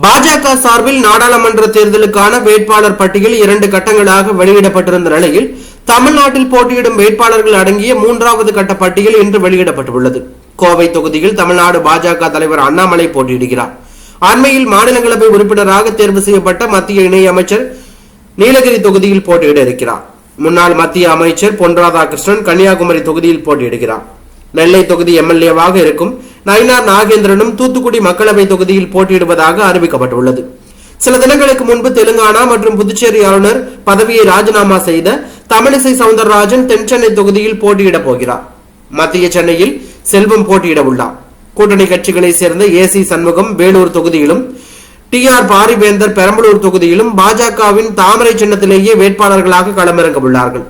பாஜக சார்பில் நாடாளுமன்ற தேர்தலுக்கான வேட்பாளர் பட்டியல் இரண்டு கட்டங்களாக வெளியிடப்பட்டிருந்த நிலையில் தமிழ்நாட்டில் போட்டியிடும் வேட்பாளர்கள் அடங்கிய மூன்றாவது கட்ட பட்டியல் இன்று வெளியிடப்பட்டுள்ளது. கோவை தொகுதியில் தமிழ்நாடு பாஜக தலைவர் அண்ணாமலை போட்டியிடுகிறார். அண்மையில் மாநிலங்களவை உறுப்பினராக தேர்வு செய்யப்பட்ட மத்திய இணையமைச்சர் நீலகிரி தொகுதியில் போட்டியிட இருக்கிறார். முன்னாள் மத்திய அமைச்சர் பொன் ராதாகிருஷ்ணன் கன்னியாகுமரி தொகுதியில் போட்டியிடுகிறார். நெல்லை தொகுதி எம்எல்ஏவாக இருக்கும் நயினார் நாகேந்திரனும் தூத்துக்குடி மக்களவை தொகுதியில் போட்டியிடுவதாக அறிவிக்கப்பட்டுள்ளது. சில தினங்களுக்கு முன்பு தெலுங்கானா மற்றும் புதுச்சேரி ஆளுநர் பதவியை ராஜினாமா செய்த தமிழிசை சவுந்தரராஜன் தென்சென்னை தொகுதியில் போட்டியிடப் போகிறார். மத்திய சென்னையில் செல்வம் போட்டியிட உள்ளார் கூட்டணி கட்சிகளைச் சேர்ந்த ஏசி சண்முகம் வேலூர் தொகுதியிலும் டி ஆர் பாரிவேந்தர் பெரம்பலூர் தொகுதியிலும் பாஜகவின் தாமரை சின்னத்திலேயே வேட்பாளர்களாக களமிறங்க உள்ளார்கள்